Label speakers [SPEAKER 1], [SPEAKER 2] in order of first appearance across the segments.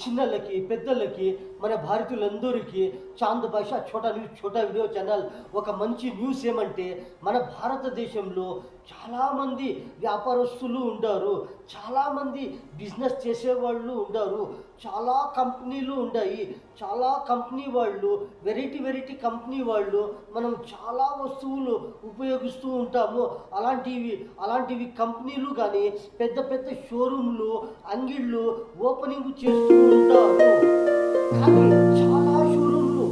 [SPEAKER 1] చిన్నలకి పెద్దలకి మన భారతీయులందరికీ Chand Bhasha Chota news Chota video channel ఒక మంచి న్యూస్ ఏమంటే మన భారతదేశంలో చాలామంది వ్యాపారస్తులు ఉండారు చాలామంది బిజినెస్ చేసేవాళ్ళు ఉండారు చాలా కంపెనీలు ఉన్నాయి చాలా కంపెనీ వాళ్ళు వెరైటీ వెరైటీ కంపెనీ వాళ్ళు మనం చాలా వస్తువులు ఉపయోగిస్తూ ఉంటాము. అలాంటివి అలాంటివి కంపెనీలు కానీ పెద్ద పెద్ద షోరూమ్లు అంగిళ్ళు ఓపెనింగ్ చేస్తూ ఉంటాము. కానీ చాలా షోరూమ్లు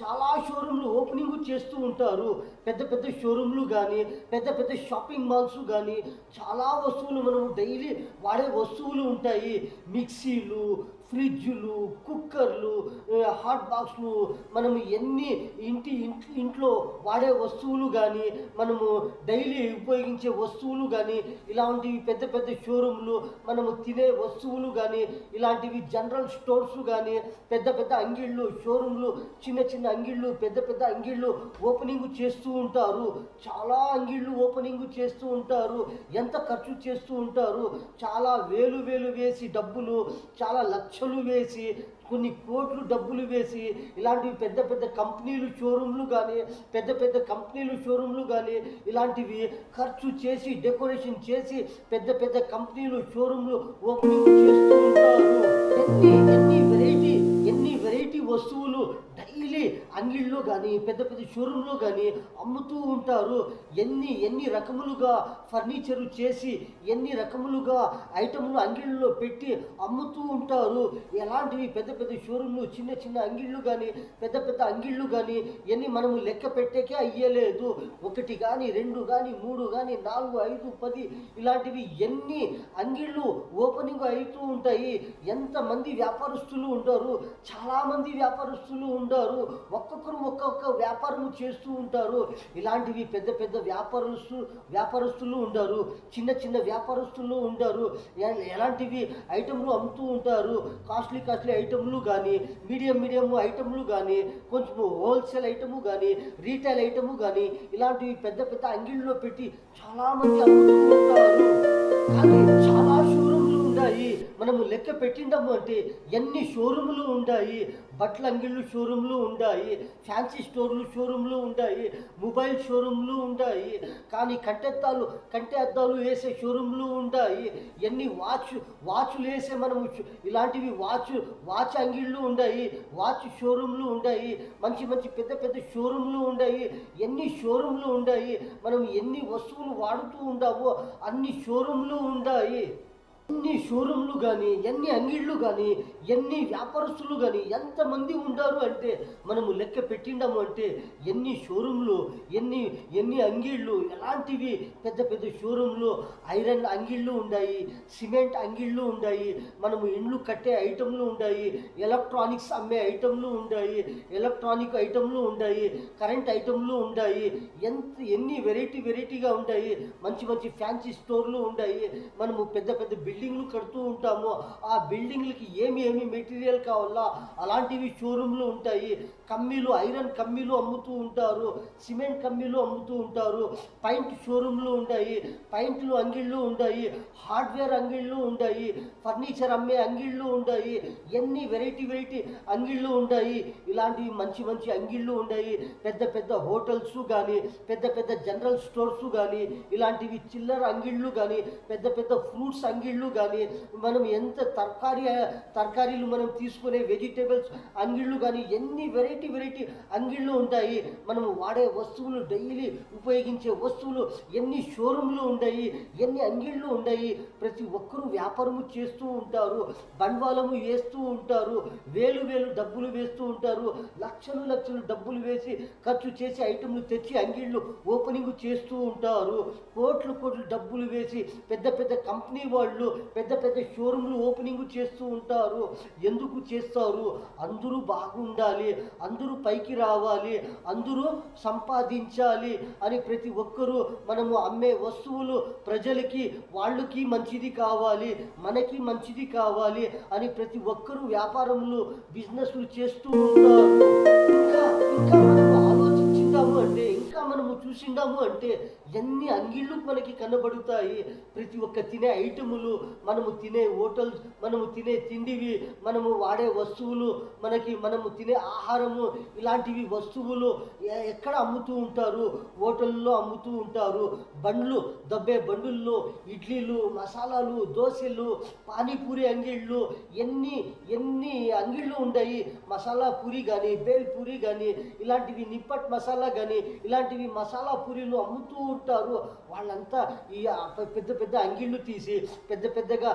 [SPEAKER 1] చాలా షోరూమ్లు ఓపెనింగ్ చేస్తూ ఉంటారు. పెద్ద పెద్ద షోరూమ్లు కానీ పెద్ద పెద్ద షాపింగ్ మాల్స్ కానీ చాలా వస్తువులు మనం డైలీ వాడే వస్తువులు ఉంటాయి. మిక్సీలు ఫ్రిడ్జ్లు కుక్కర్లు హాట్ బాక్స్లు మనము ఎన్ని ఇంటి ఇంటి ఇంట్లో వాడే వస్తువులు కానీ మనము డైలీ ఉపయోగించే వస్తువులు కానీ ఇలాంటివి పెద్ద పెద్ద షోరూమ్లు మనము తినే వస్తువులు కానీ ఇలాంటివి జనరల్ స్టోర్స్ కానీ పెద్ద పెద్ద అంగిళ్ళు షోరూమ్లు చిన్న చిన్న అంగిళ్ళు పెద్ద పెద్ద అంగిళ్ళు ఓపెనింగ్ చేస్తూ ఉంటారు. చాలా అంగిళ్ళు ఓపెనింగ్ చేస్తూ ఉంటారు. ఎంత ఖర్చు చేస్తూ ఉంటారు. చాలా వేలు వేలు వేసి డబ్బులు చాలా లక్షలు వేసి కొన్ని కోట్లు డబ్బులు వేసి ఇలాంటివి పెద్ద పెద్ద కంపెనీలు షోరూమ్లు కానీ పెద్ద పెద్ద కంపెనీలు షోరూమ్లు కానీ ఇలాంటివి ఖర్చు చేసి డెకరేషన్ చేసి పెద్ద పెద్ద కంపెనీలు షోరూమ్లు ఓపెనింగ్ చేస్తూ ఉంటారు. ఎన్ని ఎన్ని వెరైటీ ఎన్ని వెరైటీ వస్తువులు వెళ్ళి అంగిళ్ళలో కానీ పెద్ద పెద్ద షోరూంలో కానీ అమ్ముతూ ఉంటారు. ఎన్ని ఎన్ని రకములుగా ఫర్నిచరు చేసి ఎన్ని రకములుగా ఐటములు అంగిళ్ళలో పెట్టి అమ్ముతూ ఉంటారు. ఎలాంటివి పెద్ద పెద్ద షోరూంలు చిన్న చిన్న అంగిళ్ళు కానీ పెద్ద పెద్ద అంగిళ్ళు కానీ ఎన్ని మనము లెక్క పెట్టేకే అయ్యలేదు. ఒకటి కానీ రెండు కానీ మూడు కానీ నాలుగు ఐదు పది ఇలాంటివి ఎన్ని అంగిళ్ళు ఓపెనింగ్ అవుతూ ఉంటాయి. ఎంతమంది వ్యాపారస్తులు ఉంటారు. చాలామంది వ్యాపారస్తులు ఉంటారు. ఒక్కొక్కరు ఒక్కొక్క వ్యాపారం చేస్తూ ఉంటారు. ఇలాంటివి పెద్ద పెద్ద వ్యాపారస్తు వ్యాపారస్తులు ఉండరు. చిన్న చిన్న వ్యాపారస్తులు ఉంటారు ఎలాంటివి ఐటెంలు అమ్ముతూ ఉంటారు. కాస్ట్లీ కాస్ట్లీ ఐటెంలు కానీ మీడియం మీడియం ఐటెంలు కానీ కొంచెం హోల్సేల్ ఐటెము కానీ రీటైల్ ఐటెము కానీ ఇలాంటివి పెద్ద పెద్ద అంగిళ్ళలో పెట్టి చాలామంది అమ్ముతూ ఉంటారు. మనము లెక్క పెట్టిండము అంటే ఎన్ని షోరూములు ఉన్నాయి బట్టల అంగిళ్ళు షోరూమ్లు ఉన్నాయి ఫ్యాన్సీ స్టోర్లు షోరూమ్లు ఉన్నాయి మొబైల్ షోరూమ్లు ఉన్నాయి కానీ కంటెత్తాలు కంటె అద్దాలు వేసే షోరూమ్లు ఉన్నాయి ఎన్ని వాచ్ వాచ్లు వేసే మనము ఇలాంటివి వాచ్ వాచ్ అంగిళ్ళు ఉన్నాయి వాచ్ షోరూమ్లు ఉన్నాయి మంచి మంచి పెద్ద పెద్ద షోరూమ్లు ఉన్నాయి ఎన్ని షోరూమ్లు ఉన్నాయి మనం ఎన్ని వస్తువులు వాడుతూ ఉండామో అన్ని షోరూమ్లు ఉన్నాయి ఎన్ని షోరూమ్లు కానీ ఎన్ని అంగిళ్ళు కానీ ఎన్ని వ్యాపారస్తులు కానీ ఎంతమంది ఉండారు అంటే మనము లెక్క పెట్టిండము అంటే ఎన్ని షోరూమ్లు ఎన్ని ఎన్ని అంగిళ్ళు ఎలాంటివి పెద్ద పెద్ద షోరూమ్లు ఐరన్ అంగిళ్ళు ఉన్నాయి సిమెంట్ అంగిళ్ళు ఉన్నాయి మనము ఇండ్లు కట్టే ఐటమ్లు ఉన్నాయి ఎలక్ట్రానిక్స్ అమ్మే ఐటమ్లు ఉన్నాయి ఎలక్ట్రానిక్ ఐటమ్లు ఉన్నాయి కరెంట్ ఐటమ్లు ఉన్నాయి ఎంత ఎన్ని వెరైటీ వెరైటీగా ఉంటాయి మంచి మంచి ఫ్యాన్సీ స్టోర్లు ఉన్నాయి మనము పెద్ద పెద్ద బిల్డింగ్ బిల్డింగ్లు కడుతూ ఉంటాము. ఆ బిల్డింగ్లకి ఏమి ఏమి మెటీరియల్ కావాలా? అలాంటివి షోరూమ్లు ఉంటాయి. కమ్మీలు ఐరన్ కమ్మీలు అమ్ముతూ ఉంటారు సిమెంట్ కమ్మీలు అమ్ముతూ ఉంటారు పైంట్ షోరూమ్లు ఉంటాయి పైంట్లు అంగిళ్ళు ఉంటాయి హార్డ్వేర్ అంగిళ్ళు ఉంటాయి ఫర్నిచర్ అమ్మే అంగిళ్ళు ఉంటాయి ఎన్ని వెరైటీ వెరైటీ అంగిళ్ళు ఉంటాయి. ఇలాంటివి మంచి మంచి అంగిళ్ళు ఉంటాయి. పెద్ద పెద్ద హోటల్స్ కానీ పెద్ద పెద్ద జనరల్ స్టోర్స్ కానీ ఇలాంటివి చిల్లర అంగిళ్ళు కానీ పెద్ద పెద్ద ఫ్రూట్స్ అంగిళ్ళు కానీ మనం ఎంత తరకారీ తరకారీలు మనం తీసుకునే వెజిటేబుల్స్ అంగిళ్ళు కానీ ఎన్ని వెరైటీ వెరైటీ వెరైటీ అంగిళ్ళు ఉంటాయి. మనం వాడే వస్తువులు డైలీ ఉపయోగించే వస్తువులు ఎన్ని షోరూమ్లు ఉన్నాయి ఎన్ని అంగిళ్ళు ఉన్నాయి ప్రతి ఒక్కరూ వ్యాపారము చేస్తూ ఉంటారు బండవాళము వేస్తూ ఉంటారు వేలు వేలు డబ్బులు వేస్తూ ఉంటారు. లక్షలు లక్షలు డబ్బులు వేసి ఖర్చు చేసి ఐటెంలు తెచ్చి అంగిళ్ళు ఓపెనింగ్ చేస్తూ ఉంటారు. కోట్లు కోట్లు డబ్బులు వేసి పెద్ద పెద్ద కంపెనీ వాళ్ళు పెద్ద పెద్ద షోరూమ్లు ఓపెనింగ్ చేస్తూ ఉంటారు. ఎందుకు చేస్తారు? అందరూ బాగుండాలి. అందరూ పైకి రావాలి అందరూ సంపాదించాలి అని ప్రతి ఒక్కరూ మనము అమ్మే వస్తువులు ప్రజలకి వాళ్ళకి మంచిది కావాలి మనకి మంచిది కావాలి అని ప్రతి ఒక్కరూ వ్యాపారములు బిజినెస్లు చేస్తూ ఉంటారు. ఇంకా ఇంకా మనము ఆలోచించుదాము అంటే మనము చూసిండాము అంటే ఎన్ని అంగిళ్ళు మనకి కనబడుతాయి. ప్రతి ఒక్క తినే ఐటములు మనము తినే హోటల్స్ మనము తినే తిండివి మనము వాడే వస్తువులు మనకి మనము తినే ఆహారము ఇలాంటివి వస్తువులు ఎక్కడ అమ్ముతూ ఉంటారు? హోటల్లో అమ్ముతూ ఉంటారు. బండ్లు దబ్బే బండుల్లో ఇడ్లీలు మసాలాలు దోశలు పానీపూరి అంగిళ్ళు ఎన్ని ఎన్ని అంగిళ్ళు ఉన్నాయి మసాలా పూరి కానీ బేల్ పూరి కానీ ఇలాంటివి నిప్పట్ మసాలా కానీ ఇలాంటి ఇలాంటివి మసాలా పూరీలు అమ్ముతూ ఉంటారు. వాళ్ళంతా ఈ పెద్ద పెద్ద అంగిళ్ళు తీసి పెద్ద పెద్దగా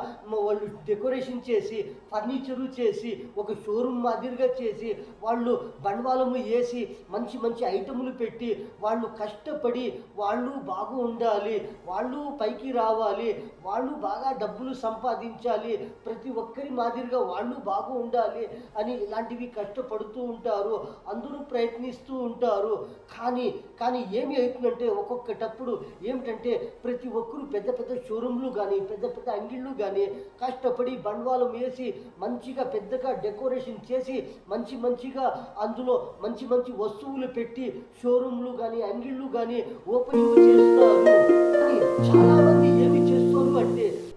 [SPEAKER 1] వాళ్ళు డెకరేషన్ చేసి ఫర్నిచరు చేసి ఒక షోరూమ్ మాదిరిగా చేసి వాళ్ళు బండవాళము వేసి మంచి మంచి ఐటములు పెట్టి వాళ్ళు కష్టపడి వాళ్ళు బాగు ఉండాలి వాళ్ళు పైకి రావాలి వాళ్ళు బాగా డబ్బులు సంపాదించాలి ప్రతి ఒక్కరి మాదిరిగా వాళ్ళు బాగు ఉండాలి అని ఇలాంటివి కష్టపడుతూ ఉంటారు. అందరూ ప్రయత్నిస్తూ ఉంటారు. కానీ కానీ ఏమి అవుతుందంటే ఒక్కొక్కటప్పుడు ఏమిటంటే ప్రతి ఒక్కరు పెద్ద పెద్ద షోరూమ్లు కానీ పెద్ద పెద్ద అంగిళ్ళు కానీ కష్టపడి బండవాళం వేసి మంచిగా పెద్దగా డెకరేషన్ చేసి మంచి మంచిగా అందులో మంచి మంచి వస్తువులు పెట్టి షోరూమ్లు కానీ అంగిళ్ళు కానీ ఓపెనింగ్ చేస్తారు చాలా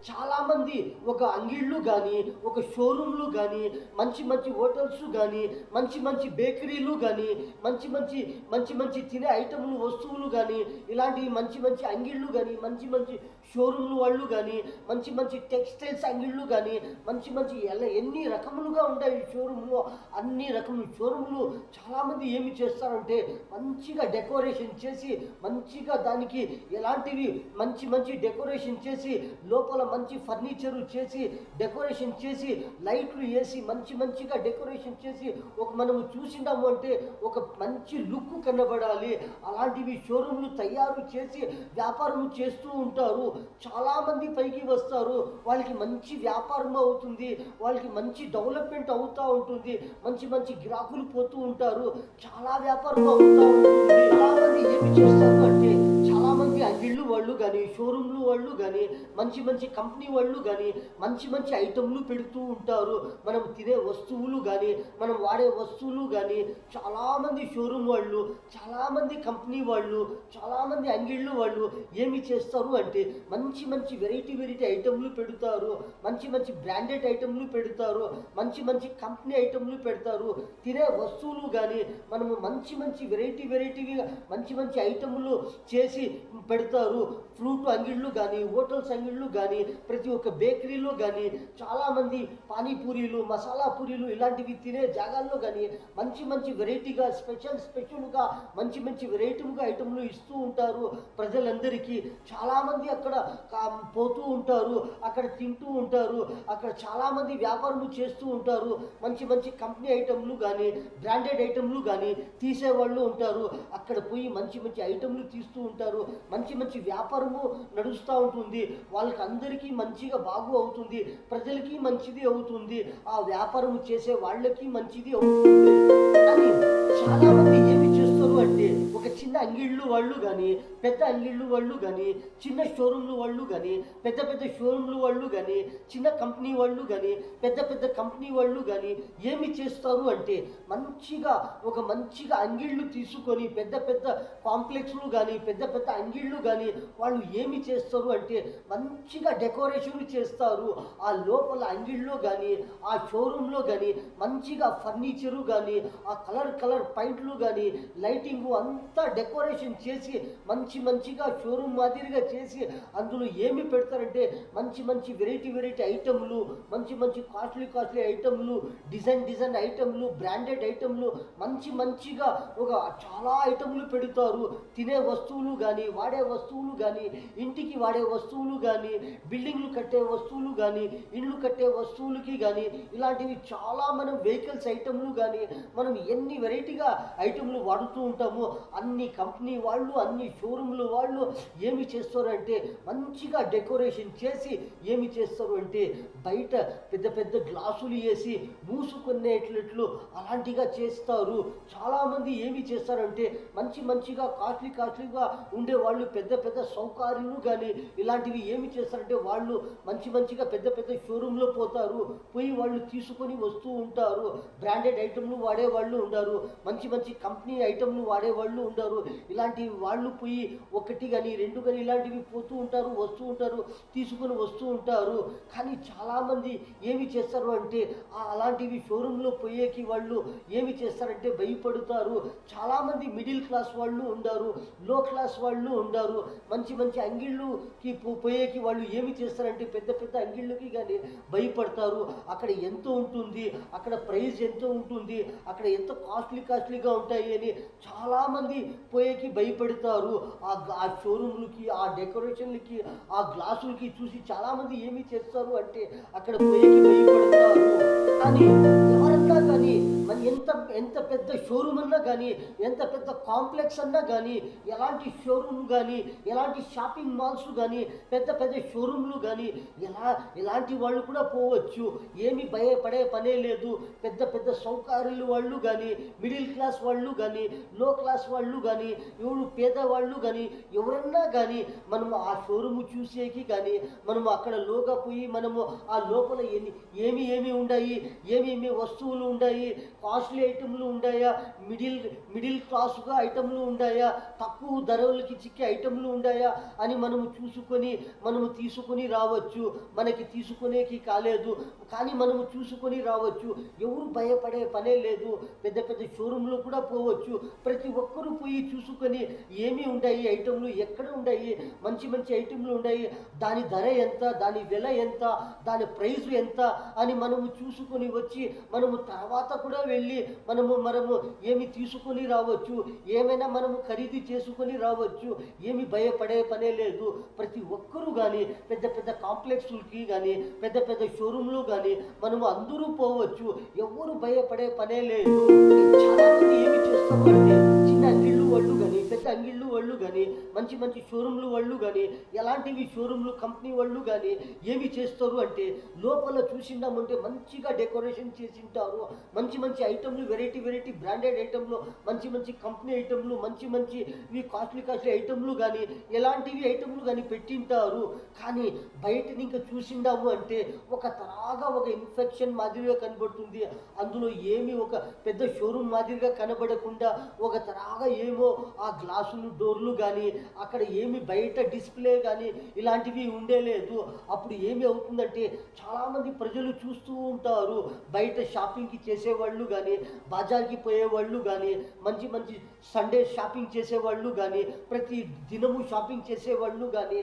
[SPEAKER 1] చాలామంది ఒక అంగిళ్ళు కానీ ఒక షోరూమ్లు కానీ మంచి మంచి హోటల్స్ కానీ మంచి మంచి బేకరీలు కానీ మంచి మంచి మంచి మంచి తినే ఐటమ్లు వస్తువులు కానీ ఇలాంటివి మంచి మంచి అంగిళ్ళు కానీ మంచి మంచి షోరూమ్లు వాళ్ళు కానీ మంచి మంచి టెక్స్టైల్స్ అంగిళ్ళు కానీ మంచి మంచి ఎలా ఎన్ని రకములుగా ఉంటాయి ఈ షోరూంలో అన్ని రకములు షోరూమ్లు చాలామంది ఏమి చేస్తారంటే మంచిగా డెకరేషన్ చేసి మంచిగా దానికి ఎలాంటివి మంచి మంచి డెకరేషన్ చేసి లోపల మంచి ఫర్నిచరు చేసి డెకరేషన్ చేసి లైట్లు వేసి మంచి మంచిగా డెకరేషన్ చేసి ఒక మనము చూసినాము అంటే ఒక మంచి లుక్ కనబడాలి. అలాంటివి షోరూంలు తయారు చేసి వ్యాపారం చేస్తూ ఉంటారు. చాలామంది పైకి వస్తారు. వాళ్ళకి మంచి వ్యాపారం అవుతుంది. వాళ్ళకి మంచి డెవలప్మెంట్ అవుతూ ఉంటుంది. మంచి మంచి గిరాకులు పోతూ ఉంటారు. చాలా వ్యాపారం అవుతూ ఉంటుంది. వాళ్ళు కానీ మంచి మంచి కంపెనీ వాళ్ళు కానీ మంచి మంచి ఐటమ్లు పెడుతూ ఉంటారు. మనం తినే వస్తువులు కానీ మనం వాడే వస్తువులు కానీ చాలామంది షోరూమ్ వాళ్ళు చాలామంది కంపెనీ వాళ్ళు చాలామంది అంగిళ్ళు వాళ్ళు ఏమి చేస్తారు అంటే మంచి మంచి వెరైటీ వెరైటీ ఐటమ్లు పెడతారు. మంచి మంచి బ్రాండెడ్ ఐటమ్లు పెడతారు. మంచి మంచి కంపెనీ ఐటమ్లు పెడతారు. తినే వస్తువులు కానీ మనము మంచి మంచి వెరైటీ వెరైటీగా మంచి మంచి ఐటమ్లు చేసి పెడతారు. ఫ్రూట్ అంగిళ్ళు కానీ హోటల్స్ అంగిళ్ళు కానీ ప్రతి ఒక్క బేకరీలో కానీ చాలామంది పానీపూరీలు మసాలా పూరీలు ఇలాంటివి తినే జాగాల్లో కానీ మంచి మంచి వెరైటీగా స్పెషల్ స్పెషల్గా మంచి మంచి వెరైటీగా ఐటమ్లు ఇస్తూ ఉంటారు ప్రజలందరికీ. చాలామంది అక్కడ పోతూ ఉంటారు అక్కడ తింటూ ఉంటారు అక్కడ చాలామంది వ్యాపారం చేస్తూ ఉంటారు మంచి మంచి కంపెనీ ఐటమ్లు కానీ బ్రాండెడ్ ఐటమ్లు కానీ తీసేవాళ్ళు ఉంటారు. అక్కడ పోయి మంచి మంచి ఐటమ్లు తీస్తూ ఉంటారు మంచి మంచి వ్యాపారము నడుస్తూ ఉంటుంది. వాళ్ళకి అందరికీ మంచిగా బాగు అవుతుంది. ప్రజలకి మంచిది అవుతుంది. ఆ వ్యాపారం చేసే వాళ్ళకి మంచిది అవుతుంది అని చాలా మంది ఏమి చేస్తారు అంటే ఒక చిన్న అంగిళ్ళు వాళ్ళు కానీ పెద్ద అంగిళ్ళు వాళ్ళు కానీ చిన్న షోరూమ్లు వాళ్ళు కానీ పెద్ద పెద్ద షోరూమ్లు వాళ్ళు కానీ చిన్న కంపెనీ వాళ్ళు కానీ పెద్ద పెద్ద కంపెనీ వాళ్ళు కానీ ఏమి చేస్తారు అంటే మంచిగా ఒక మంచిగా అంగిళ్ళు తీసుకొని పెద్ద పెద్ద కాంప్లెక్స్లు కానీ పెద్ద పెద్ద అంగిళ్ళు కానీ వాళ్ళు ఏమి చేస్తారు అంటే మంచిగా డెకరేషన్ చేస్తారు. ఆ లోపల అంగిల్లో కానీ ఆ షోరూంలో కానీ మంచిగా ఫర్నిచరు కానీ ఆ కలర్ కలర్ పైంట్లు కానీ లైటింగ్ అంత డెకరేషన్ చేసి మంచి మంచిగా షోరూమ్ మాదిరిగా చేసి అందులో ఏమి పెడతారంటే మంచి మంచి వెరైటీ వెరైటీ ఐటమ్లు మంచి మంచి కాస్ట్లీ కాస్ట్లీ ఐటమ్లు డిజైన్ డిజైన్ ఐటమ్లు బ్రాండెడ్ ఐటమ్లు మంచి మంచిగా ఒక చాలా ఐటమ్లు పెడతారు. తినే వస్తువులు కానీ వాడే వస్తువులు కానీ ఇంటికి వాడే వస్తువులు కానీ బిల్డింగ్లు కట్టే వస్తువులు కానీ ఇండ్లు కట్టే వస్తువులకి కానీ ఇలాంటివి చాలా మనం వెహికల్స్ ఐటమ్లు కానీ మనం ఎన్ని వెరైటీగా ఐటమ్లు వాడుతూ ఉంటామో అన్ని కంపెనీ వాళ్ళు అన్ని షోరూమ్లు వాళ్ళు ఏమి చేస్తారంటే మంచిగా డెకరేషన్ చేసి ఏమి చేస్తారు అంటే బయట పెద్ద పెద్ద గ్లాసులు వేసి మూసుకునేటట్లు అలాంటిగా చేస్తారు. చాలామంది ఏమి చేస్తారంటే మంచి మంచిగా కాస్ట్లీ కాస్ట్లీగా ఉండే వాళ్ళు పెద్ద పెద్ద సౌకర్యాలు కానీ ఇలాంటివి ఏమి చేస్తారంటే వాళ్ళు మంచి మంచిగా పెద్ద పెద్ద షోరూంలో పోతారు పోయి వాళ్ళు తీసుకొని వస్తూ ఉంటారు. బ్రాండెడ్ ఐటమ్లు వాడే వాళ్ళు ఉంటారు మంచి మంచి కంపెనీ ఐటమ్లు వాడేవాళ్ళు ఉండరు ఇలాంటి వాళ్ళు పోయి ఒకటి కానీ రెండు కానీ ఇలాంటివి పోతూ ఉంటారు వస్తూ ఉంటారు తీసుకొని వస్తూ ఉంటారు. కానీ చాలామంది ఏమి చేస్తారు అంటే అలాంటివి షోరూంలో పోయేకి వాళ్ళు ఏమి చేస్తారంటే భయపడతారు. చాలామంది మిడిల్ క్లాస్ వాళ్ళు ఉండరు లో క్లాస్ వాళ్ళు ఉండరు. మంచి మంచి అంగిళ్ళుకి పోయేకి వాళ్ళు ఏమి చేస్తారంటే పెద్ద పెద్ద అంగిళ్ళకి కానీ భయపడతారు. అక్కడ ఎంత ఉంటుంది అక్కడ ప్రైస్ ఎంత ఉంటుంది అక్కడ ఎంత కాస్ట్లీ కాస్ట్లీగా ఉంటాయి అని చాలామంది పోయేకి భయపడతారు. ఆ ఆ షోరూమ్లకి ఆ డెకరేషన్లకి ఆ గ్లాసులకి చూసి చాలామంది ఏమి చేస్తారు అంటే అక్కడ పోయేకి భయపడతారు. కానీ ఎవరన్నా కానీ మన ఎంత ఎంత పెద్ద షోరూమ్ అన్నా కానీ ఎంత పెద్ద కాంప్లెక్స్ అన్నా కానీ ఎలాంటి షోరూమ్ కానీ ఎలాంటి షాపింగ్ మాల్స్ కానీ పెద్ద పెద్ద షోరూమ్లు కానీ ఎలా ఎలాంటి వాళ్ళు కూడా పోవచ్చు. ఏమి భయపడే పనే లేదు. పెద్ద పెద్ద సౌకర్యాలు వాళ్ళు కానీ మిడిల్ క్లాస్ వాళ్ళు కానీ లో క్లాస్ వాళ్ళు కానీ ఎవరు పేదవాళ్ళు కానీ ఎవరన్నా కానీ మనము ఆ షోరూమ్ చూసేకి కానీ మనము అక్కడ లోగా పోయి మనము ఆ లోపల ఎన్ని ఏమి ఏమి ఉన్నాయి ఏమేమి వస్తువులు ఉన్నాయి కాస్ట్లీ ఐటెంలు ఉన్నాయా మిడిల్ మిడిల్ క్లాస్గా ఐటెంలు ఉన్నాయా తక్కువ ధరలకి చిక్కే ఐటెంలు ఉన్నాయా అని మనము చూసుకొని మనము తీసుకొని రావచ్చు. మనకి తీసుకునేకి కాలేదు. కానీ మనము చూసుకొని రావచ్చు. ఎవరు భయపడే పనే లేదు. పెద్ద పెద్ద షోరూంలో కూడా పోవచ్చు. ప్రతి ఒక్కరూ పోయి చూసుకొని ఏమి ఉన్నాయి ఐటెంలు ఎక్కడ ఉన్నాయి మంచి మంచి ఐటెంలు ఉన్నాయి దాని ధర ఎంత? దాని వెల ఎంత? దాని ప్రైస్ ఎంత? అని మనము చూసుకొని వచ్చి మనము తర్వాత కూడా వెళ్ళి మనము మనము ఏమి తీసుకొని రావచ్చు ఏమైనా మనము ఖరీదు చేసుకొని రావచ్చు ఏమి భయపడే పనే లేదు. ప్రతి ఒక్కరూ కానీ పెద్ద పెద్ద కాంప్లెక్స్లకి కానీ పెద్ద పెద్ద షోరూంలు కానీ మనము అందరూ పోవచ్చు. ఎవరు భయపడే పనే లేదు. చాలామంది ఏమి చేస్తామంటే చిన్న అంగిళ్ళు వాళ్ళు కానీ పెద్ద అంగిళ్ళు వాళ్ళు కానీ మంచి మంచి షోరూంలు వాళ్ళు కానీ ఎలాంటివి షోరూంలు కంపెనీ వాళ్ళు కానీ ఏమి చేస్తారు అంటే లోపల చూసిందామంటే మంచిగా డెకరేషన్ చేసింటారు. మంచి మంచి ఐటెంలు వెరైటీ వెరైటీ బ్రాండెడ్ ఐటెంలు మంచి మంచి కంపెనీ ఐటెంలు మంచి మంచి ఇవి కాస్ట్లీ కాస్ట్లీ ఐటెంలు కానీ ఎలాంటివి ఐటెంలు కానీ పెట్టింటారు. కానీ బయట ఇంకా చూసిండాము అంటే ఒక తరాగా ఒక ఇన్ఫెక్షన్ మాదిరిగా కనబడుతుంది. అందులో ఏమి ఒక పెద్ద షోరూమ్ మాదిరిగా కనబడకుండా ఒక తరాగా ఏమో ఆ గ్లాసులు డోర్లు కానీ అక్కడ ఏమి బయట డిస్ప్లే కానీ ఇలాంటివి ఉండేలేదు అప్పుడు ఏమి అవుతుందంటే చాలామంది ప్రజలు చూస్తూ ఉంటారు. బయట షాపింగ్కి చేసేవాళ్ళు కానీ బజార్కి పోయేవాళ్ళు కానీ మంచి మంచి సండే షాపింగ్ చేసేవాళ్ళు కానీ ప్రతి దినము షాపింగ్ చేసేవాళ్ళు కానీ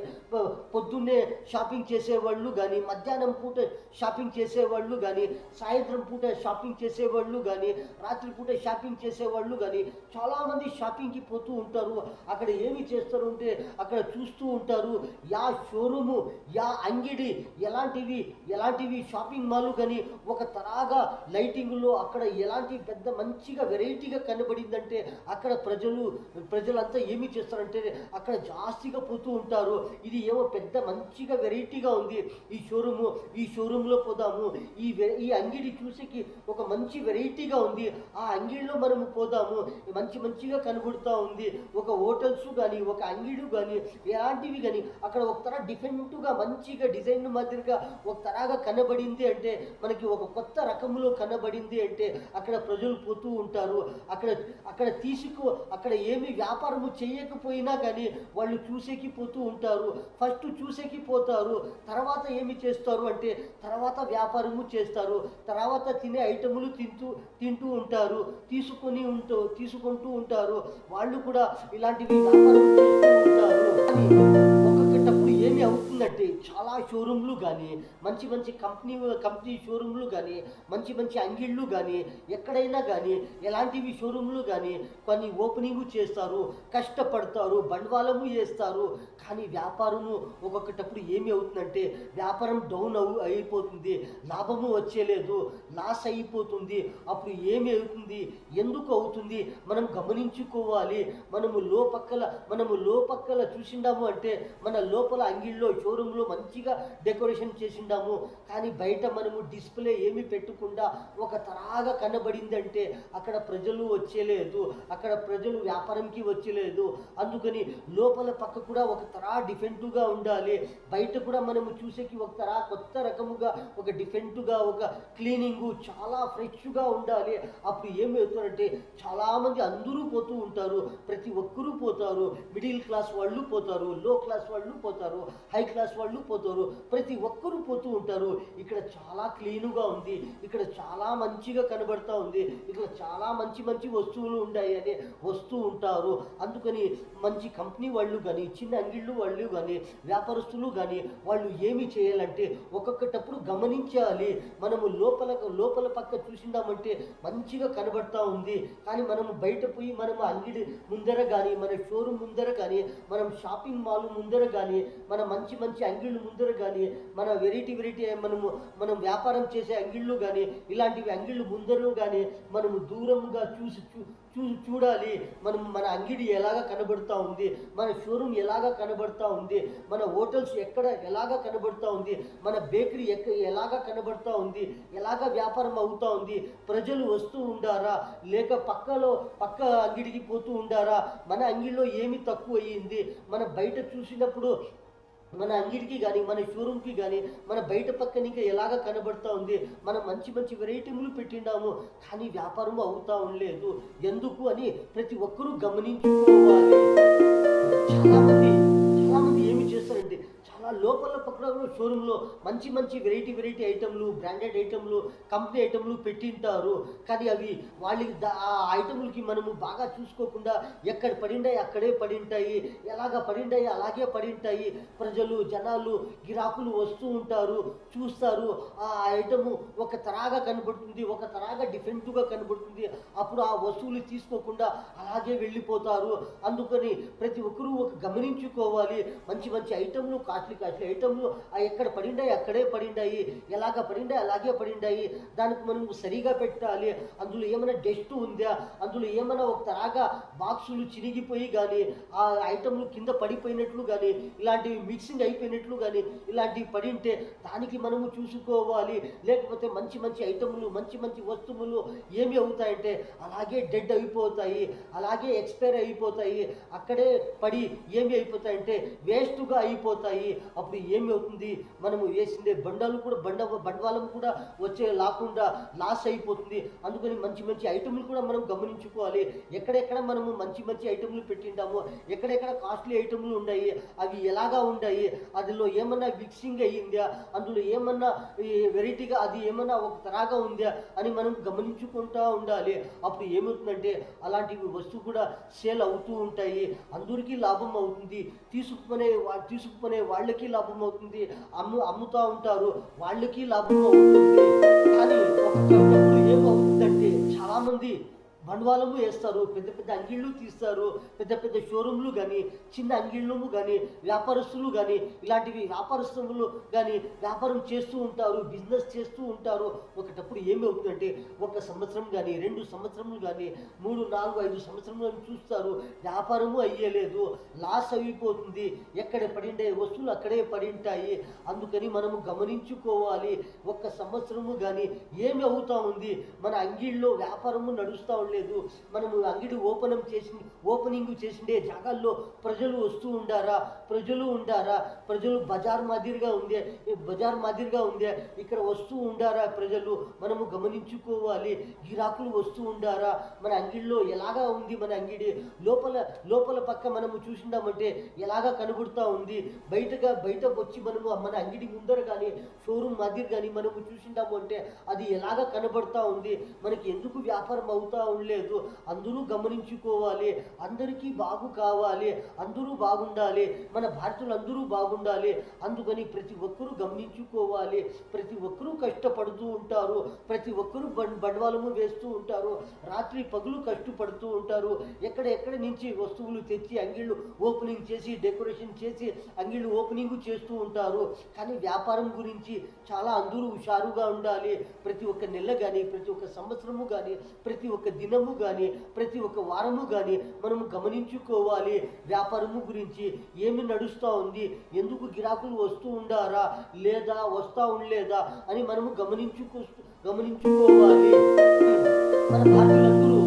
[SPEAKER 1] పొద్దున్నే షాపింగ్ చేసేవాళ్ళు కానీ మధ్యాహ్నం పూట షాపింగ్ చేసేవాళ్ళు కానీ సాయంత్రం పూట షాపింగ్ చేసేవాళ్ళు కానీ రాత్రి పూట షాపింగ్ చేసేవాళ్ళు కానీ చాలామంది షాపింగ్కి పోతూ ఉంటారు. అక్కడ ఏమి చేస్తారు అంటే అక్కడ చూస్తూ ఉంటారు. యా షోరూము యా అంగిడి ఎలాంటివి ఎలాంటివి షాపింగ్ మాల్ కానీ ఒక తరాగా లైటింగ్లో అక్కడ ఎలాంటి పెద్ద మంచిగా వెరైటీగా కనబడిందంటే అక్కడ ప్రజలు ప్రజలంతా ఏమి చేస్తారంటే అక్కడ జాస్తిగా పోతూ ఉంటారు. ఇది ఏమో పెద్ద మంచిగా వెరైటీగా ఉంది. ఈ షోరూము ఈ షోరూంలో పోదాము. ఈ వె- ఈ అంగిడి చూసేకి ఒక మంచి వెరైటీగా ఉంది. ఆ అంగిడిలో మనము పోదాము. మంచి మంచిగా కనబడుతూ ఉంది. ఒక హోటల్స్ కానీ ఒక అంగిడు కానీ ఎలాంటివి కానీ అక్కడ ఒక తర డిఫరెంట్గా మంచిగా డిజైన్ మాదిరిగా ఒక తరాగా కనబడింది అంటే మనకి ఒక కొత్త రకములో కనబడింది అంటే అక్కడ ప్రజలు పోతూ ఉంటారు. అక్కడ అక్కడ తీసుకు అక్కడ ఏమి వ్యాపారము చేయకపోయినా కానీ వాళ్ళు చూసేకి పోతూ ఉంటారు. ఫస్ట్ చూసేకి పోతారు. తర్వాత ఏమి చేస్తారు అంటే తర్వాత వ్యాపారము చేస్తారు. తర్వాత తినే ఐటములు తింటూ తింటూ ఉంటారు. తీసుకొని ఉంటూ తీసుకుంటూ ఉంటారు. వాళ్ళు కూడా ఇలాంటి వ్యాపారం చేస్తూ ఉంటారు కానీ ఒక్కొక్కటప్పుడు ఏమి అవుతుందంటే చాలా షోరూమ్లు కానీ మంచి మంచి కంపెనీ కంపెనీ షోరూమ్లు కానీ మంచి మంచి అంగిళ్ళు కానీ ఎక్కడైనా కానీ ఎలాంటివి షోరూమ్లు కానీ కొన్ని ఓపెనింగ్ చేస్తారు కష్టపడతారు బండవాళము వేస్తారు కానీ వ్యాపారము ఒక్కొక్కటప్పుడు ఏమి అవుతుందంటే వ్యాపారం డౌన్ అవు అయిపోతుంది లాభము వచ్చేలేదు లాస్ అయిపోతుంది. అప్పుడు ఏమి అవుతుంది? ఎందుకు అవుతుంది? మనం గమనించుకోవాలి. మనము లోపక్కల మనము లోపక్కల చూసిండాము అంటే మన లోపల అంగిళ్ళు అంగిల్లో షోరూంలో మంచిగా డెకరేషన్ చేసిండాము. కానీ బయట మనము డిస్ప్లే ఏమి పెట్టకుండా ఒక తరాగా కనబడిందంటే అక్కడ ప్రజలు వచ్చేలేదు. అక్కడ ప్రజలు వ్యాపారంకి వచ్చేలేదు. అందుకని లోపల పక్క కూడా ఒక తరా డిఫెంటుగా ఉండాలి. బయట కూడా మనము చూసేకి ఒక తరా కొత్త రకముగా ఒక డిఫెంటుగా ఒక క్లీనింగు చాలా ఫ్రెష్గా ఉండాలి. అప్పుడు ఏమవుతారంటే చాలామంది అందరూ పోతూ ఉంటారు. ప్రతి ఒక్కరూ పోతారు. మిడిల్ క్లాస్ వాళ్ళు పోతారు. లో క్లాస్ వాళ్ళు పోతారు. హై క్లాస్ వాళ్ళు పోతారు. ప్రతి ఒక్కరూ పోతూ ఉంటారు. ఇక్కడ చాలా క్లీనుగా ఉంది. ఇక్కడ చాలా మంచిగా కనబడతా ఉంది. ఇక్కడ చాలా మంచి మంచి వస్తువులు ఉన్నాయి అని వస్తూ ఉంటారు. అందుకని మంచి కంపెనీ వాళ్ళు కానీ చిన్న అంగిళ్ళు వాళ్ళు కానీ వ్యాపారస్తులు కానీ వాళ్ళు ఏమి చేయాలంటే ఒక్కొక్కటప్పుడు గమనించాలి. మనము లోపల లోపల పక్క చూసిందామంటే మంచిగా కనబడతా ఉంది. కానీ మనము బయట పోయి మనము అంగిడి ముందర కానీ మన షోరూమ్ ముందర కానీ మనం షాపింగ్ మాల్ ముందర కానీ మన మంచి మంచి మంచి అంగిళ్ళు ముందర కానీ మన వెరైటీ వెరైటీ మనము మనం వ్యాపారం చేసే అంగిళ్ళు కానీ ఇలాంటివి అంగిళ్ళు ముందరలు కానీ మనము దూరంగా చూసి చూ చూ చూడాలి. మనం మన అంగిడి ఎలాగ కనబడుతూ ఉంది మన షోరూమ్ ఎలాగ కనబడుతూ ఉంది మన హోటల్స్ ఎక్కడ ఎలాగ కనబడుతూ ఉంది మన బేకరీ ఎక్క ఎలాగ కనబడుతూ ఉంది ఎలాగ వ్యాపారం అవుతూ ఉంది ప్రజలు వస్తూ ఉండారా లేక పక్కలో పక్క అంగిడికి పోతూ ఉండారా మన అంగిడిలో ఏమి తక్కువ అయ్యింది మన బయట చూసినప్పుడు మన అంగిడికి కానీ మన షోరూమ్కి కానీ మన బయట పక్కన ఇంకా ఎలాగ కనబడుతూ ఉంది మనం మంచి మంచి వెరైటీలు పెట్టిండాము కానీ వ్యాపారం అవుతా ఉండలేదు. ఎందుకు అని ప్రతి ఒక్కరూ గమనించుకోవాలి. చాలామంది చాలామంది ఏమి చేస్తారంటే చాలా లోపల పక్కన షోరూంలో మంచి మంచి వెరైటీ వెరైటీ ఐటెంలు బ్రాండెడ్ ఐటెంలు కంపెనీ ఐటెంలు పెట్టింటారు. కానీ అవి వాళ్ళకి ఆ ఐటెంలకి మనము బాగా చూసుకోకుండా ఎక్కడ పడింటాయి అక్కడే పడింటాయి ఎలాగ పడింటాయి అలాగే పడింటాయి. ప్రజలు జనాలు గిరాకులు వస్తూ ఉంటారు చూస్తారు. ఆ ఐటము ఒక తరాగా కనబడుతుంది ఒక తరాగా డిఫరెంట్గా కనబడుతుంది. అప్పుడు ఆ వస్తువులు తీసుకోకుండా అలాగే వెళ్ళిపోతారు. అందుకని ప్రతి ఒక్కరూ ఒక గమనించుకోవాలి. మంచి మంచి ఐటెంలు కాచు ప్లాస్టిక్ అసలు ఐటమ్లు ఎక్కడ పడిండాయి? అక్కడే పడిండాయి. ఎలాగ పడిండాయి? అలాగే పడిండాయి. దానికి మనం సరిగా పెట్టాలి. అందులో ఏమైనా డస్ట్ ఉందా? అందులో ఏమైనా ఒక తరాగా బాక్సులు చిరిగిపోయి కానీ ఆ ఐటమ్లు కింద పడిపోయినట్లు కానీ ఇలాంటివి మిక్సింగ్ అయిపోయినట్లు కానీ ఇలాంటివి పడింటే దానికి మనము చూసుకోవాలి. లేకపోతే మంచి మంచి ఐటమ్లు మంచి మంచి వస్తువులు ఏమి అవుతాయంటే అలాగే డెడ్ అయిపోతాయి. అలాగే ఎక్స్పైర్ అయిపోతాయి. అక్కడే పడి ఏమి అయిపోతాయంటే వేస్ట్గా అయిపోతాయి. అప్పుడు ఏమి అవుతుంది మనము వేసిండే బండాలు కూడా బండ బండవాలం కూడా వచ్చే లాకుండా లాస్ అయిపోతుంది. అందుకని మంచి మంచి ఐటమ్లు కూడా మనం గమనించుకోవాలి. ఎక్కడెక్కడ మనము మంచి మంచి ఐటమ్లు పెట్టింటాము ఎక్కడెక్కడ కాస్ట్లీ ఐటమ్లు ఉన్నాయి అవి ఎలాగా ఉన్నాయి అందులో ఏమన్నా మిక్సింగ్ అయ్యిందా అందులో ఏమన్నా వెరైటీగా అది ఏమన్నా ఒక తరాగా ఉందా అని మనం గమనించుకుంటూ ఉండాలి. అప్పుడు ఏమవుతుందంటే అలాంటివి వస్తువు కూడా సేల్ అవుతూ ఉంటాయి. అందరికీ లాభం అవుతుంది. తీసుకునే వా- తీసుకునే వాళ్ళకి లాభం అవుతుంది అమ్ము అమ్ముతూ ఉంటారు. వాళ్ళకి లాభం అవుతుంది కానీ ఒక్కొక్కప్పుడు ఏమవుతుందంటే చాలామంది బండవాళము వేస్తారు పెద్ద పెద్ద అంగిళ్ళు తీస్తారు పెద్ద పెద్ద షోరూమ్లు కానీ చిన్న అంగిళ్ళము కానీ వ్యాపారస్తులు కానీ ఇలాంటివి వ్యాపారస్తులు కానీ వ్యాపారం చేస్తూ ఉంటారు బిజినెస్ చేస్తూ ఉంటారు. ఒకటప్పుడు ఏమి అవుతుందంటే ఒక సంవత్సరం కానీ రెండు సంవత్సరములు కానీ మూడు నాలుగు ఐదు సంవత్సరములు కానీ చూస్తారు. వ్యాపారము అయ్యలేదు లాస్ అయిపోతుంది. ఎక్కడ పడిండే వస్తువులు అక్కడే పడింటాయి. అందుకని మనము గమనించుకోవాలి ఒక సంవత్సరము కానీ ఏమి అవుతా ఉంది? మన అంగిళ్ళలో వ్యాపారము నడుస్తూ లేదు మనము అంగిడి ఓపెనం చేసి ఓపెనింగ్ చేసిండే జాగాల్లో ప్రజలు వస్తూ ఉండారా? ప్రజలు ఉండారా? ప్రజలు బజార్ మాదిరిగా ఉందే బజార్ మాదిరిగా ఉందే ఇక్కడ వస్తూ ఉండారా ప్రజలు? మనము గమనించుకోవాలి. గిరాకులు వస్తూ ఉండారా? మన అంగిడిలో ఎలాగా ఉంది మన అంగిడి? లోపల లోపల పక్క మనము చూసిండామంటే ఎలాగా కనబడుతూ ఉంది? బయటగా బయట వచ్చి మనము మన అంగిడి ముందర కానీ షోరూమ్ మాదిరి కానీ మనము చూసిండాము అంటే అది ఎలాగా కనబడుతూ ఉంది? మనకి ఎందుకు వ్యాపారం అవుతా లేదు. అందరూ గమనించుకోవాలి. అందరికీ బాగు కావాలి. అందరూ బాగుండాలి. మన భారతీయులు అందరూ బాగుండాలి. అందుకని ప్రతి ఒక్కరూ గమనించుకోవాలి. ప్రతి ఒక్కరూ కష్టపడుతూ ఉంటారు. ప్రతి ఒక్కరూ బండవాళము వేస్తూ ఉంటారు. రాత్రి పగులు కష్టపడుతూ ఉంటారు. ఎక్కడెక్కడ నుంచి వస్తువులు తెచ్చి అంగిళ్ళు ఓపెనింగ్ చేసి డెకరేషన్ చేసి అంగిళ్ళు ఓపెనింగ్ చేస్తూ ఉంటారు. కానీ వ్యాపారం గురించి చాలా అందరూ హుషారుగా ఉండాలి. ప్రతి ఒక్క నెల కానీ ప్రతి ఒక్క సంవత్సరము కానీ ప్రతి ఒక్క దినం దినము కానీ ప్రతి ఒక్క వారము కానీ మనం గమనించుకోవాలి. వ్యాపారము గురించి ఏమి నడుస్తూ ఉంది? ఎందుకు గిరాకులు వస్తూ ఉండారా? లేదా వస్తూ ఉండలేదా? అని మనము గమనించుకో గమనించుకోవాలి. మన భారతీయులందరూ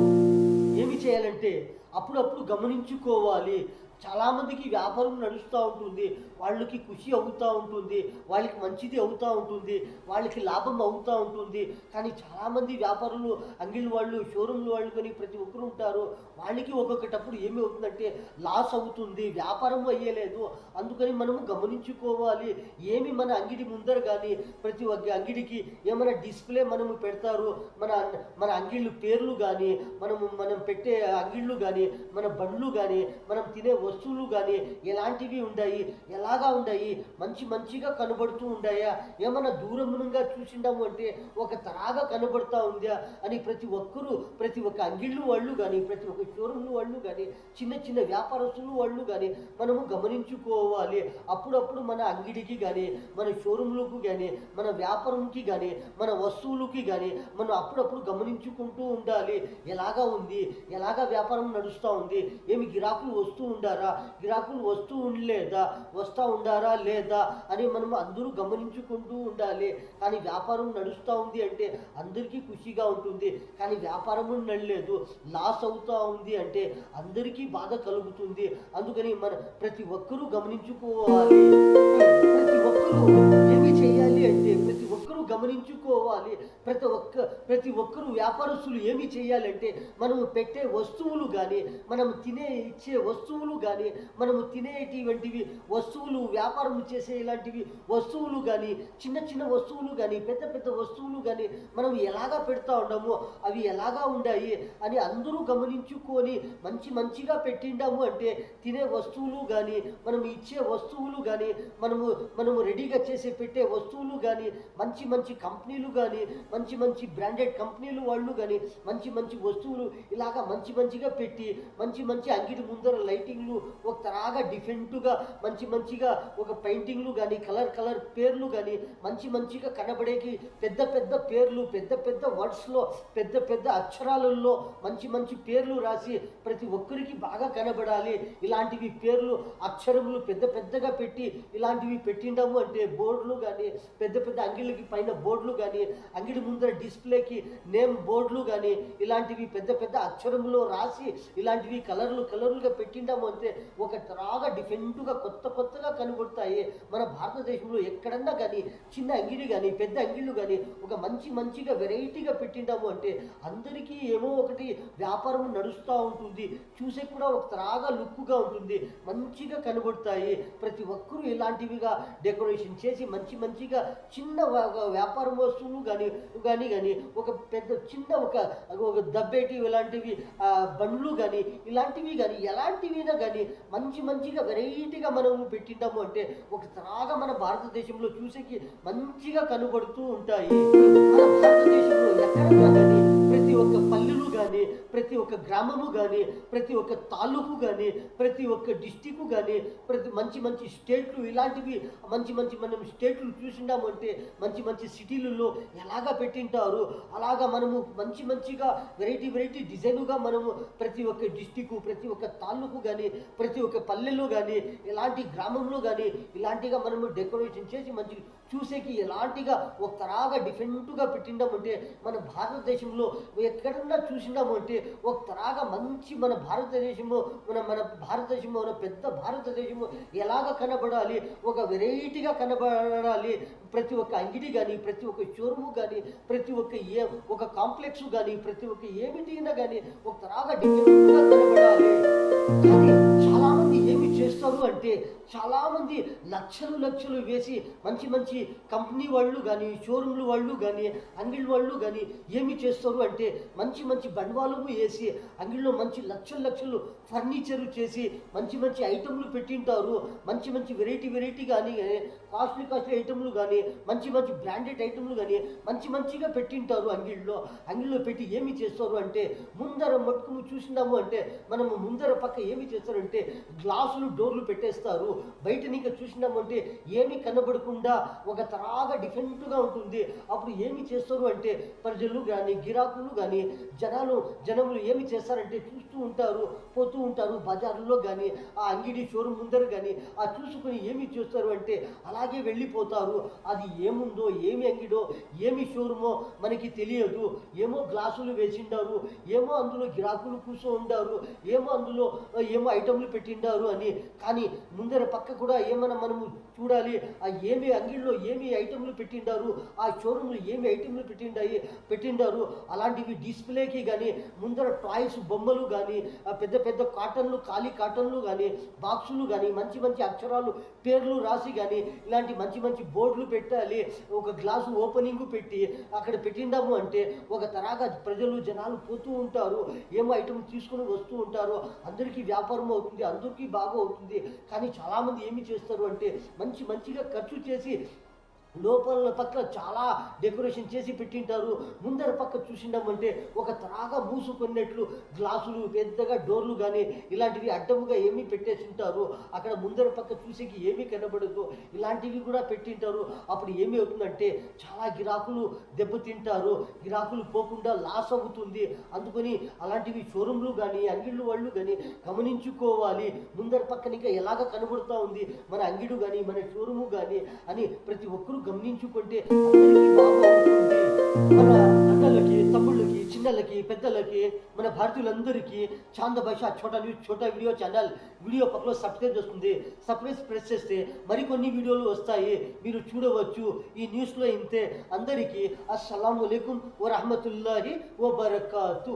[SPEAKER 1] ఏమి చేయాలంటే అప్పుడప్పుడు గమనించుకోవాలి. చాలామందికి వ్యాపారం నడుస్తూ ఉంటుంది. వాళ్ళకి ఖుషి అవుతూ ఉంటుంది. వాళ్ళకి మంచిది అవుతూ ఉంటుంది. వాళ్ళకి లాభం అవుతూ ఉంటుంది. కానీ చాలామంది వ్యాపారులు అంగిల్ వాళ్ళు షోరూమ్లు వాళ్ళు కొని ప్రతి ఒక్కరు ఉంటారు. వాళ్ళకి ఒక్కొక్కటప్పుడు ఏమి అవుతుందంటే లాస్ అవుతుంది. వ్యాపారం అయ్యలేదు. అందుకని మనము గమనించుకోవాలి. ఏమి మన అంగిడి ముందర కానీ ప్రతి ఒక్క అంగిడికి ఏమైనా డిస్ప్లే మనము పెడతారు. మన మన అంగిళ్ళు పేర్లు కానీ మనము మనం పెట్టే అంగిళ్ళు కానీ మన బండ్లు కానీ మనం తినే వస్తువులు కానీ ఎలాంటివి ఉన్నాయి ఎలాగా ఉన్నాయి మంచి మంచిగా కనబడుతూ ఉన్నాయా ఏమైనా దూరంగా చూసిండాము అంటే ఒక తరాగా కనబడుతూ ఉందా? అని ప్రతి ఒక్కరూ ప్రతి ఒక్క అంగిళ్ళు వాళ్ళు కానీ ప్రతి ఒక్క షోరూమ్లు వాళ్ళు కానీ చిన్న చిన్న వ్యాపారస్తులు వాళ్ళు కానీ మనము గమనించుకోవాలి. అప్పుడప్పుడు మన అంగిడికి కానీ మన షోరూంలకు కానీ మన వ్యాపారంకి కానీ మన వస్తువులకి కానీ మనం అప్పుడప్పుడు గమనించుకుంటూ ఉండాలి. ఎలాగా ఉంది? ఎలాగా వ్యాపారం నడుస్తూ ఉంది? ఏమి గిరాకులు వస్తూ ఉండాలి? గిరాకులు వస్తూ ఉండలేదా? వస్తూ ఉండారా లేదా? అని మనం అందరూ గమనించుకుంటూ ఉండాలి. కానీ వ్యాపారం నడుస్తూ ఉంది అంటే అందరికీ ఖుషిగా ఉంటుంది. కానీ వ్యాపారము నడలేదు. లాస్ అవుతూ ఉంది అంటే అందరికీ బాధ కలుగుతుంది. అందుకని మన ప్రతి ఒక్కరూ గమనించుకోవాలి. ప్రతి ఒక్కరూ గమనించుకోవాలి. ప్రతి ఒక్క ప్రతి ఒక్కరు వ్యాపారస్తులు ఏమి చేయాలంటే మనము పెట్టే వస్తువులు కానీ మనం తినే ఇచ్చే వస్తువులు కానీ మనము తినేటివంటివి వస్తువులు వ్యాపారం చేసే ఇలాంటివి వస్తువులు కానీ చిన్న చిన్న వస్తువులు కానీ పెద్ద పెద్ద వస్తువులు కానీ మనం ఎలాగా పెడతా ఉండము అవి ఎలాగా ఉండాయి అని అందరూ గమనించుకొని మంచి మంచిగా పెట్టిండాము అంటే తినే వస్తువులు కానీ మనం ఇచ్చే వస్తువులు కానీ మనము మనము రెడీగా చేసి పెట్టే వస్తువులు కానీ మంచి మంచి మంచి కంపెనీలు కానీ మంచి మంచి బ్రాండెడ్ కంపెనీలు వాళ్ళు కానీ మంచి మంచి వస్తువులు ఇలాగా మంచి మంచిగా పెట్టి మంచి మంచి అంగిటి ముందర లైటింగ్లు ఒక తరాగా డిఫెంట్గా మంచి మంచిగా ఒక పెయింటింగ్లు కానీ కలర్ కలర్ పేర్లు కానీ మంచి మంచిగా కనబడేకి పెద్ద పెద్ద పేర్లు పెద్ద పెద్ద వర్డ్స్లో పెద్ద పెద్ద అక్షరాలలో మంచి మంచి పేర్లు రాసి ప్రతి ఒక్కరికి బాగా కనబడాలి. ఇలాంటివి పేర్లు అక్షరములు పెద్ద పెద్దగా పెట్టి ఇలాంటివి పెట్టిండము అంటే బోర్డులు కానీ పెద్ద పెద్ద అంగిళ్ళకి పైన బోర్డులు కానీ అంగిడి ముందర డిస్ప్లేకి నేమ్ బోర్డులు కానీ ఇలాంటివి పెద్ద పెద్ద అక్షరములో రాసి ఇలాంటివి కలర్లు కలర్లుగా పెట్టిండాము అంటే ఒక తరాగా డిఫెంట్గా కొత్త కొత్తగా కనబడతాయి. మన భారతదేశంలో ఎక్కడన్నా కానీ చిన్న అంగిడి కానీ పెద్ద అంగిళ్ళు కానీ ఒక మంచి మంచిగా వెరైటీగా పెట్టిండాము అంటే అందరికీ ఏమో ఒకటి వ్యాపారం నడుస్తూ ఉంటుంది. చూసే కూడా ఒక త్రాగా లుక్గా ఉంటుంది. మంచిగా కనబడతాయి. ప్రతి ఒక్కరూ ఇలాంటివిగా డెకరేషన్ చేసి మంచి మంచిగా చిన్న వ్యాపారం వ్యాపారం వస్తువులు కానీ కానీ కానీ ఒక పెద్ద చిన్న ఒక ఒక దబ్బేటి ఇలాంటివి బండ్లు కానీ ఇలాంటివి కానీ ఎలాంటివైనా కానీ మంచి మంచిగా వెరైటీగా మనము పెట్టిండాము అంటే ఒక త్రాగా మన భారతదేశంలో చూసేకి మంచిగా కనబడుతూ ఉంటాయి. మన భారతదేశంలో ఎక్కడన్నా కానీ ప్రతి ఒక్క పల్లెలు కానీ ప్రతి ఒక్క గ్రామము కానీ ప్రతి ఒక్క తాలూకు కానీ ప్రతి ఒక్క డిస్టిక్ కానీ ప్రతి మంచి మంచి స్టేట్లు ఇలాంటివి మంచి మంచి మనం స్టేట్లు చూసిండాము అంటే మంచి మంచి సిటీలలో ఎలాగా పెట్టింటారు అలాగా మనము మంచి మంచిగా వెరైటీ వెరైటీ డిజైన్గా మనము ప్రతి ఒక్క డిస్టిక్ ప్రతి ఒక్క తాలూకు కానీ ప్రతి ఒక్క పల్లెలో కానీ ఇలాంటి గ్రామంలో కానీ ఇలాంటిగా మనము డెకరేషన్ చేసి మంచి చూసేకి ఎలాంటిగా ఒక తరాగా డిఫరెంట్గా పెట్టిండమంటే మన భారతదేశంలో ఎక్కడన్నా చూసినాము అంటే ఒక తరాగా మంచి మన భారతదేశము మన మన భారతదేశము మన పెద్ద భారతదేశము ఎలాగ కనబడాలి ఒక వెరైటీగా కనబడాలి ప్రతి ఒక్క అంగిడి కానీ ప్రతి ఒక్క షోరూము కానీ ప్రతి ఒక్క ఏ ఒక కాంప్లెక్స్ కానీ ప్రతి ఒక్క ఏమిటినా కానీ ఒక తరాగా డిఫరెంట్గా కనబడాలి. కానీ చేస్తారు అంటే చాలామంది లక్షలు లక్షలు వేసి మంచి మంచి కంపెనీ వాళ్ళు కానీ షోరూమ్లు వాళ్ళు కానీ అంగిల్ వాళ్ళు కానీ ఏమి చేస్తారు అంటే మంచి మంచి బండ్వాలము వేసి అంగిల్లో మంచి లక్షలు లక్షలు ఫర్నిచర్ చేసి మంచి మంచి ఐటమ్లు పెట్టింటారు. మంచి మంచి వెరైటీ వెరైటీ కానీ కాస్ట్లీ కాస్ట్లీ ఐటెంలు కానీ మంచి మంచి బ్రాండెడ్ ఐటెంలు కానీ మంచి మంచిగా పెట్టింటారు అంగిల్లో అంగిల్లో పెట్టి ఏమి చేస్తారు అంటే ముందర మట్టుకు చూసినాము అంటే మనము ముందర పక్క ఏమి చేస్తారంటే గ్లాసులు డోర్లు పెట్టేస్తారు. బయట నీకు చూసినాము అంటే ఏమి కనబడకుండా ఒక తరాగా డిఫరెంట్గా ఉంటుంది. అప్పుడు ఏమి చేస్తారు అంటే ప్రజలు కానీ గిరాకులు కానీ జనాలు జనములు ఏమి చేస్తారంటే చూస్తూ ఉంటారు. పోతూ ఉంటారు. బజార్లో కానీ ఆ అంగిడి షోరూమ్ ముందర కానీ ఆ చూసుకుని ఏమి చూస్తారు అంటే అలాగే వెళ్ళిపోతారు. అది ఏముందో ఏమి అంగిడో ఏమి షోరూమో మనకి తెలియదు. ఏమో గ్లాసులు వేసిండారు ఏమో అందులో గిరాకులు కూర్చో ఉండారు ఏమో అందులో ఏమో ఐటమ్లు పెట్టిండారు అని. కానీ ముందర పక్క కూడా ఏమైనా మనము చూడాలి. ఆ ఏమి అంగిల్లో ఏమి ఐటెంలు పెట్టిండారు? ఆ షోరూంలో ఏమి ఐటెంలు పెట్టిండాయి? పెట్టిండారు? అలాంటివి డిస్ప్లేకి కానీ ముందర టాయ్స్ బొమ్మలు కానీ పెద్ద పెద్ద కాటన్లు ఖాళీ కాటన్లు కానీ బాక్సులు కానీ మంచి మంచి అక్షరాలు పేర్లు రాసి కానీ ఇలాంటి మంచి మంచి బోర్డులు పెట్టాలి. ఒక గ్లాసు ఓపెనింగ్ పెట్టి అక్కడ పెట్టిండాము అంటే ఒక తరాగా ప్రజలు జనాలు పోతూ ఉంటారు. ఏమో ఐటమ్ తీసుకుని వస్తూ ఉంటారు అందరికీ వ్యాపారం అవుతుంది అందరికీ బాగా అవుతుంది కానీ చాలామంది ఏమి చేస్తారు అంటే మంచి మంచిగా ఖర్చు చేసి లోపల పక్క చాలా డెకరేషన్ చేసి పెట్టింటారు. ముందర పక్క చూసిండమంటే ఒక త్రాగా మూసుకున్నట్లు గ్లాసులు పెద్దగా డోర్లు కానీ ఇలాంటివి అడ్డముగా ఏమీ పెట్టేసి ఉంటారు అక్కడ ముందర పక్క చూసేకి ఏమీ కనబడదు. ఇలాంటివి కూడా పెట్టింటారు. అప్పుడు ఏమి అవుతుందంటే చాలా గిరాకులు దెబ్బతింటారు. గిరాకులు పోకుండా లాస్ అవుతుంది. అందుకని అలాంటివి షోరూంలు కానీ అంగిళ్ళు వాళ్ళు కానీ గమనించుకోవాలి. ముందర పక్కన ఇంకా ఎలాగ కనబడుతూ ఉంది? మన అంగిడు కానీ మన షోరూము కానీ అని ప్రతి ఒక్కరు గమనించుకుంటే మన అన్నలకి తమ్ముళ్ళకి చిన్నలకి పెద్దలకి మన భారతీయులందరికీ Chand Bhasha Chota news Chota video channel video పక్కలో సబ్స్క్రైబ్ చేస్తుంది సబ్స్క్రైబ్ ప్రెస్ చేస్తే మరికొన్ని వీడియోలు వస్తాయి మీరు చూడవచ్చు. ఈ న్యూస్లో ఇంతే. అందరికీ అస్సలం వరహమతుల్లాహి వబర్కాతు.